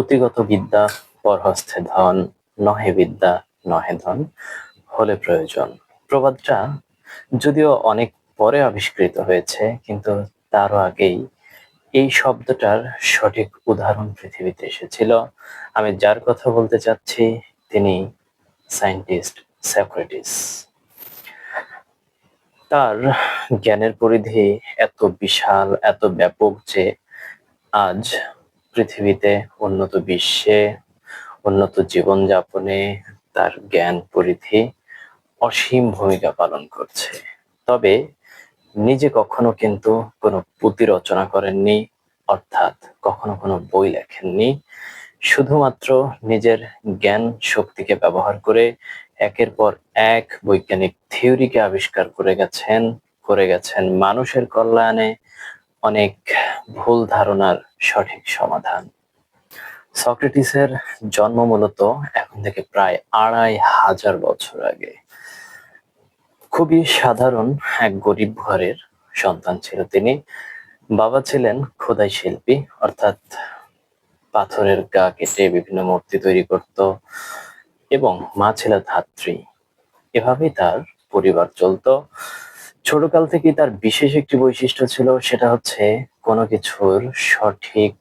পুঁথিগত বিদ্যা, পরহস্তে ধন, নহে বিদ্যা, নহে ধন, হলে প্রয়োজন। প্রবাদটা যদিও অনেক পরে আবিষ্কৃত হয়েছে, কিন্তু তারও আগেই এই শব্দটার সঠিক উদাহরণ পৃথিবীতে এসেছিল। আমি যার কথা বলতে চাচ্ছি, তিনি সায়েন্টিস্ট স্যাক্রেটিস। তার জ্ঞানের পরিধি এত বিশাল, এত ব্যাপক যে আজ পৃথিবীতে, উন্নত বিশ্বে, উন্নত জীবনযাপনে তার জ্ঞান পরিধি অসীম ভূমিকা পালন করছে। তবে নিজে কখনো কিন্তু কোনো পুঁথি রচনা করেননি, অর্থাৎ কখনো কোনো বই লেখেননি। শুধুমাত্র নিজের জ্ঞান শক্তিকে ব্যবহার করে একের পর এক বৈজ্ঞানিক থিওরিকে আবিষ্কার করে গেছেন করে গেছেন মানুষের কল্যাণে অনেক ভুল ধারণার সঠিক সমাধান। সক্রেটিসের জন্ম মূলত এখন থেকে প্রায় আড়াই হাজার বছর আগে। খুবই সাধারণ এক গরিব ঘরের সন্তান ছিল তিনি। বাবা ছিলেন খোদাই শিল্পী, অর্থাৎ পাথরের গা কেটে বিভিন্ন মূর্তি তৈরি করত এবং মা ছিল ধাত্রী। এভাবেই তার পরিবার চলতো। ছোটকাল থেকেই তার বিশেষ একটি বৈশিষ্ট্য ছিল, সেটা হচ্ছে কোনো কিছুর সঠিক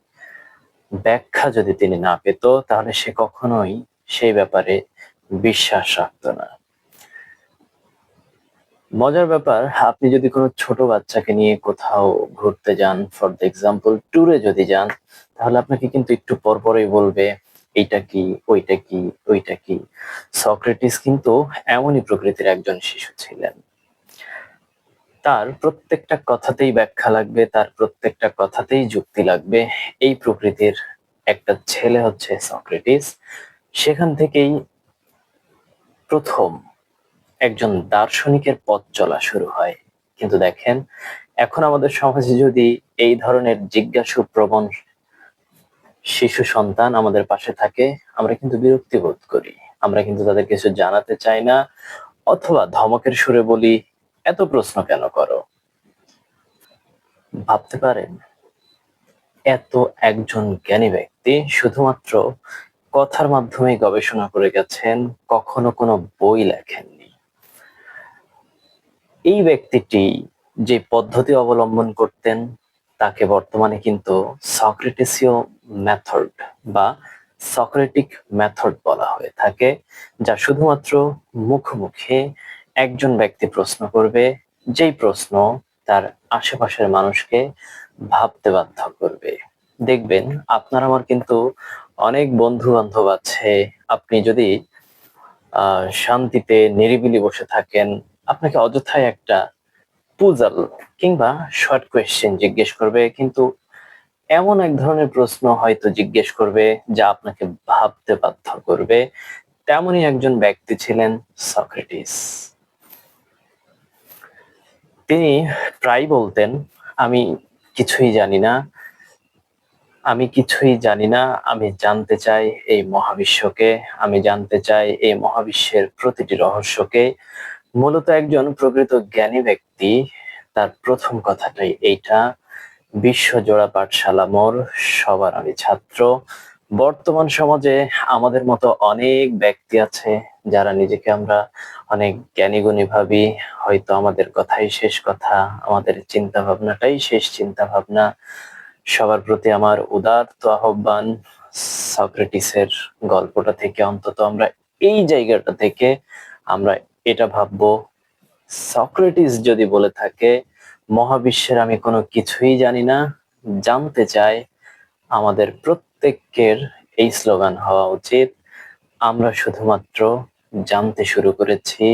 ব্যাখ্যা যদি তিনি না পেত, তাহলে সে কখনোই সেই ব্যাপারে বিশ্বাস রাখত না। মজার ব্যাপার, আপনি যদি কোনো ছোট বাচ্চাকে নিয়ে কোথাও ঘুরতে যান ফর দ্য এক্সাম্পল ট্যুরে যদি যান, তাহলে আপনাকে কিন্তু একটু পরপরই বলবে, এইটা কি, ওইটা কি ওইটা কি? সক্রেটিস কিন্তু এমনই প্রকৃতির একজন শিশু ছিলেন। তার প্রত্যেকটা কথাতেই ব্যাখ্যা লাগবে, তার প্রত্যেকটা কথাতেই যুক্তি লাগবে। এই প্রকৃতির একটা ছেলে হচ্ছে সক্রেটিস। সেখান থেকেই প্রথম একজন দার্শনিকের পথ চলা শুরু হয়। কিন্তু দেখেন, এখন আমাদের সমাজে যদি এই ধরনের জিজ্ঞাসু প্রবণ শিশু সন্তান আমাদের পাশে থাকে, আমরা কিন্তু বিরক্তি বোধ করি। আমরা কিন্তু তাদের কিছু জানাতে চাই না, অথবা ধমকের সুরে বলি এত প্রশ্ন কেন করো? ভাবতে পারেন, এত একজন জ্ঞানী ব্যক্তি শুধুমাত্র কথার মাধ্যমে গবেষণা করে গেছেন, কখনো কোনো বই লেখেননি। এই ব্যক্তিটি যে পদ্ধতি অবলম্বন করতেন, তাকে বর্তমানে কিন্তু সক্রেটিসীয় মেথড বা সক্রেটিক মেথড বলা হয়ে থাকে, যা শুধুমাত্র মুখোমুখি একজন ব্যক্তি প্রশ্ন করবে, যেই প্রশ্ন তার আশেপাশের মানুষকে ভাবতে বাধ্য করবে। দেখবেন, আপনার আমার কিন্তু অনেক বন্ধু বান্ধব আছে। আপনি যদি শান্তিতে, নিরিবিলি বসে থাকেন, আপনাকে অযথায় একটা পুজাল কিংবা শর্ট কোয়েশ্চেন জিজ্ঞেস করবে, কিন্তু এমন এক ধরনের প্রশ্ন হয়তো জিজ্ঞেস করবে, যা আপনাকে ভাবতে বাধ্য করবে। তেমনই একজন ব্যক্তি ছিলেন সক্রেটিস। তিনি প্রায় বলতেন, আমি কিছুই জানি না, আমি কিছুই জানি না, আমি জানতে চাই এই মহাবিশ্বকে, আমি জানতে চাই এই মহাবিশ্বের প্রতিটি রহস্যকে। মূলত একজন প্রকৃত জ্ঞানী ব্যক্তি, তার প্রথম কথাটাই এইটা বিশ্বজোড়া পাঠশালা মোর সবার আমি ছাত্র বর্তমান সমাজে আমাদের মতো অনেক ব্যক্তি আছে যারা নিজেকে আমরা অনেক জ্ঞানীগুণী ভাবি, হয়তো আমাদের কথাই শেষ কথা, আমাদের চিন্তা ভাবনাটাই শেষ চিন্তা ভাবনা সবার প্রতি আমার উদারত আহ্বান সক্রেটিসের গল্পটা থেকে অন্তত আমরা এই জায়গাটা থেকে আমরা এটা ভাববো। সক্রেটিস যদি বলে থাকে, মহাবিশ্বের আমি কোনো কিছুই জানি না, জানতে চাই আমাদের প্রত্যেকের এই স্লোগান হওয়া উচিত। আমরা শুধুমাত্র জানতে শুরু করেছি,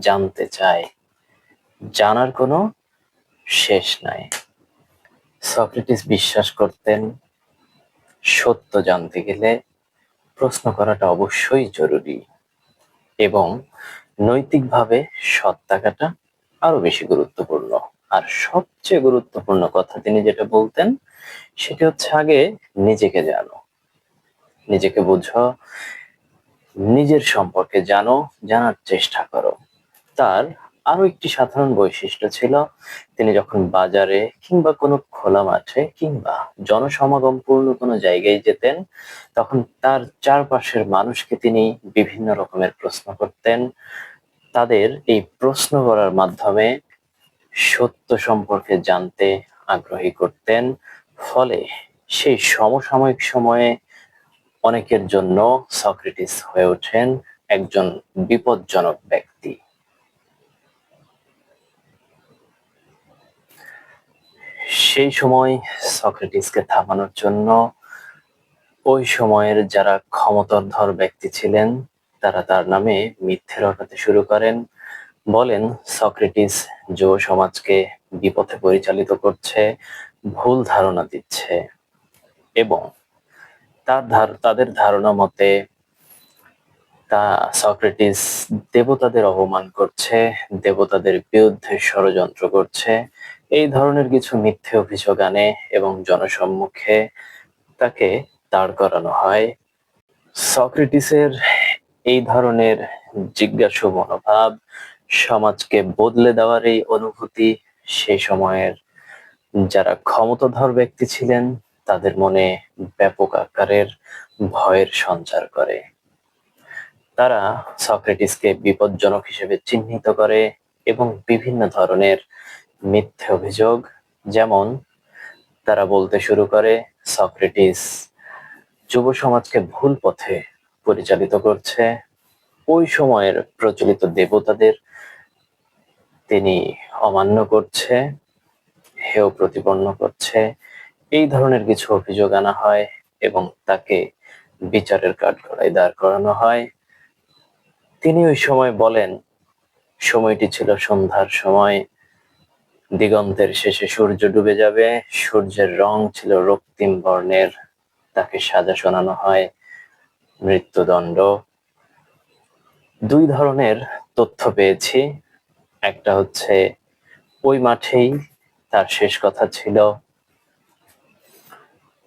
জানতে চাই। জানার কোনো শেষ নাই। সক্রেটিস বিশ্বাস করতেন, সত্য জানতে গেলে প্রশ্ন করাটা অবশ্যই জরুরি এবং নৈতিকভাবে সৎ থাকাটা আরও বেশি গুরুত্বপূর্ণ। আর সবচেয়ে গুরুত্বপূর্ণ কথা তিনি যেটা বলতেন, সেটা হচ্ছে আগে নিজেকে জানো। নিজেকে বুঝো, নিজের সম্পর্কে জানো, জানার চেষ্টা করো। তার আরও একটি সাধারণ বৈশিষ্ট্য ছিল, তিনি যখন বাজারে কিংবা কোনো খোলা মাঠে কিংবা জনসমাগমপূর্ণ কোনো জায়গায় যেতেন, তখন তার চারপাশের মানুষকে তিনি বিভিন্ন রকমের প্রশ্ন করতেন। তাদের এই প্রশ্ন করার মাধ্যমে সত্য সম্পর্কে জানতে আগ্রহী করতেন। ফলে সেই সমসাময়িক সময়ে অনেকের জন্য সক্রেটিস হয়ে ওঠেন একজন বিপজ্জনক ব্যক্তি। সেই সময় সক্রেটিসকে থামানোর জন্য ওই সময়ের যারা ক্ষমতাধর ব্যক্তি ছিলেন, তারা তার নামে মিথ্যে রটাতে শুরু করেন। বলেন, সক্রেটিস যুব সমাজকে বিপথে পরিচালিত করছে, ভুল ধারণা দিচ্ছে এবং তার তাদের ধারণা মতে তা সক্রেটিস দেবতাদের অপমান করছে, দেবতাদের বিরুদ্ধে ষড়যন্ত্র করছে, এই ধরনের কিছু মিথ্যে অভিযোগ আনে এবং জনসম্মুখে তাকে দাঁড় করানো হয়। সক্রেটিসের এই ধরনের জিজ্ঞাসু মনোভাব সমাজকে বদলে দেওয়ার এই অনুভূতি সেই সময়ের যারা ক্ষমতাধর ব্যক্তি ছিলেন, তাদের মনে ব্যাপক আকারের ভয়ের সঞ্চার করে। তারা সক্রেটিসকে বিপজ্জনক হিসেবে চিহ্নিত করে এবং বিভিন্ন ধরনের মিথ্যে অভিযোগ, যেমন তারা বলতে শুরু করে, সক্রেটিস যুব সমাজকে ভুল পথে পরিচালিত করছে। ওই সময়ের প্রচলিত দেবতাদের তিনি অমান্য করছে, হেয় প্রতিপন্ন করছে, এই ধরনের কিছু অভিযোগ আনা হয় এবং তাকে বিচারের কাঠগড়ায় দাঁড় করানো হয়। তিনি ওই সময় বলেন, সময়টি ছিল সন্ধ্যার সময়, দিগন্তের শেষে সূর্য ডুবে যাবে, সূর্যের রং ছিল রক্তিম বর্ণের, তাকে সাজা শোনানো হয়, মৃত্যুদণ্ড। দুই ধরনের তথ্য পেয়েছি। একটা হচ্ছে, ওই মাঠেই তার শেষ কথা ছিল।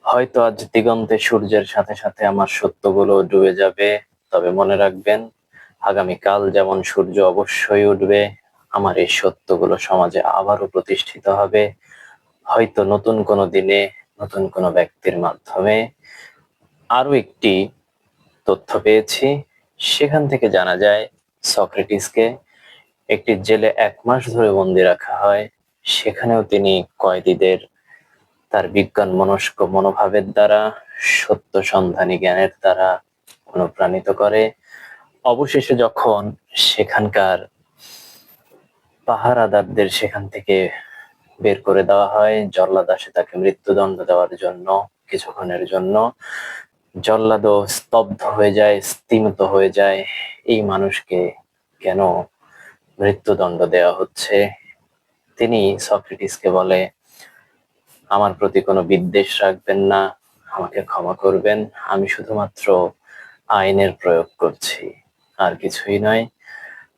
হয়তো আজ দিগন্তে সূর্যের সাথে সাথে আমার সত্যগুলো ডুবে যাবে, তবে মনে রাখবেন, আগামীকাল যেমন সূর্য অবশ্যই উঠবে, আমার এই সত্যগুলো সমাজে আবারও প্রতিষ্ঠিত হবে। হয়তো নতুন কোনো দিনে, নতুন কোনো ব্যক্তির মাধ্যমে আরও একটি তথ্য পেয়েছি। সেখান থেকে জানা যায়, সক্রেটিসকে একটি জেলে এক মাস ধরে বন্দি রাখা হয়। সেখানেও তিনি কয়েদিদের তার বিজ্ঞান মনস্ক মনোভাবের দ্বারা, সত্য সন্ধানী জ্ঞানের দ্বারা অনুপ্রাণিত করে। অবশেষে যখন সেখানকার পাহারাদারদের সেখান থেকে বের করে দেওয়া হয়, জল্লাদ আসে তাকে মৃত্যুদণ্ড দেওয়ার জন্য, কিছুক্ষণের জন্য। জল্লাদ স্তব্ধ হয়ে যায়, স্তিমিত হয়ে যায়। এই মানুষকে কেন মৃত্যুদণ্ড দেওয়া হচ্ছে। তিনি সক্রেটিসকে বলে, আমার প্রতি কোনো বিদ্বেষ রাখবেন না, আমাকে ক্ষমা করবেন। আমি শুধুমাত্র আইনের প্রয়োগ করছি, আর কিছুই নয়।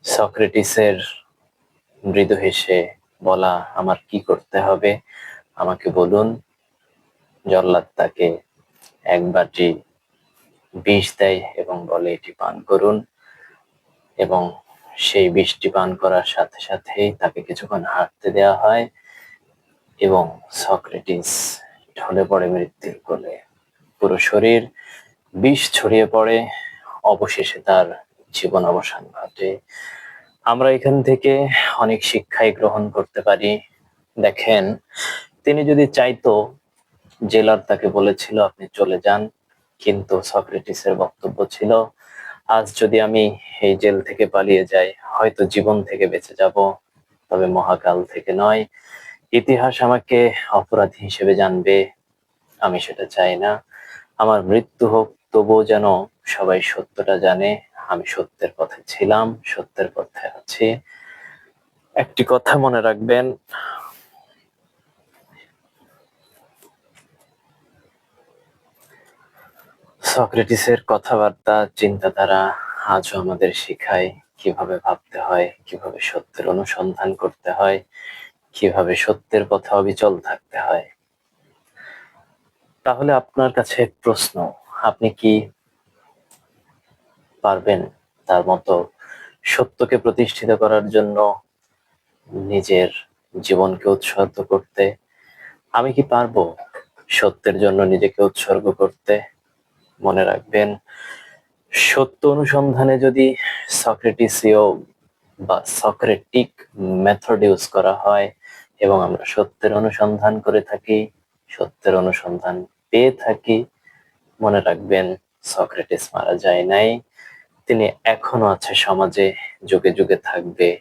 সক্রেটিসের মৃদু হেসে বলা, আমার কি করতে হবে? আমাকে বলুন। জল্লাদ তাকে এক বাটি বিষ দেয় এবং বলে, এটি পান করুন। এবং সেই বিষটি পান করার সাথে সাথেই তাকে কিছুক্ষণ হাঁটতে দেওয়া হয় এবং সক্রেটিস ঢলে পড়ে মৃত্যুর কোলে। পুরো শরীর বিষ ছড়িয়ে পড়ে। অবশেষে তার জীবন অবসান ঘটে। আমরা এখান থেকে অনেক শিক্ষাই গ্রহণ করতে পারি। দেখেন, তিনি যদি চাইতো, জেলার তাকে বলেছিল আপনি চলে যান, কিন্তু সক্রেটিসের বক্তব্য ছিল আজ যদি আমি এই জেল থেকে পালিয়ে যাই, হয়তো জীবন থেকে বেঁচে যাব। তবে মহাকাল থেকে নয়, ইতিহাস আমাকে অপরাধী হিসেবে জানবে। আমি সেটা চাই না। আমার মৃত্যু হোক, তবুও যেন সবাই সত্যটা জানে। আমি সত্যের পথে ছিলাম, সত্যের পথে আছি। একটি কথা মনে রাখবেন সক্রেটিসের কথাবার্তা, চিন্তাধারা আজও আমাদের শিখায় কীভাবে ভাবতে হয়, কীভাবে সত্যের অনুসন্ধান করতে হয়, কীভাবে সত্যের পথে অবিচল থাকতে হয়। তাহলে আপনার কাছে প্রশ্ন, আপনি কি পারবেন তার মতো সত্যকে প্রতিষ্ঠিত করার জন্য নিজের জীবনকে উৎসর্গ করতে? আমি কি পারব সত্যের জন্য নিজেকে উৎসর্গ করতে? মনে রাখবেন, সত্য অনুসন্ধানে যদি সক্রেটিসীয় বা সক্রেটিক মেথড ইউজ করা হয় এবং আমরা সত্যের অনুসন্ধান করে থাকি, সত্যের অনুসন্ধান পেয়ে থাকি, মনে রাখবেন সক্রেটিস মারা যায় নাই। তিনি এখনও আছে সমাজে, যুগে যুগে থাকবে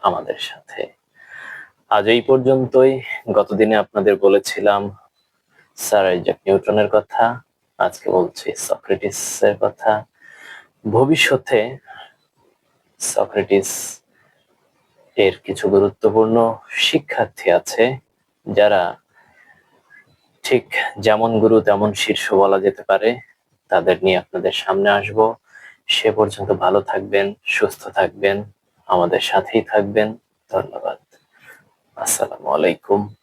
আমাদের সাথে। আজ এই পর্যন্তই। গতদিনে আপনাদের বলেছিলাম, স্যার আইজাক নিউটনের কথা। আজকে বলছি সক্রেটিসের কথা। ভবিষ্যতে সক্রেটিস এর কিছু গুরুত্বপূর্ণ শিক্ষার্থী আছে, যারা ঠিক যেমন গুরু তেমন শীর্ষ বলা যেতে পারে। তাদের নিয়ে আপনাদের সামনে আসব। সে পর্যন্ত ভালো থাকবেন, সুস্থ থাকবেন, আমাদের সাথেই থাকবেন। ধন্যবাদ। আসসালামু আলাইকুম।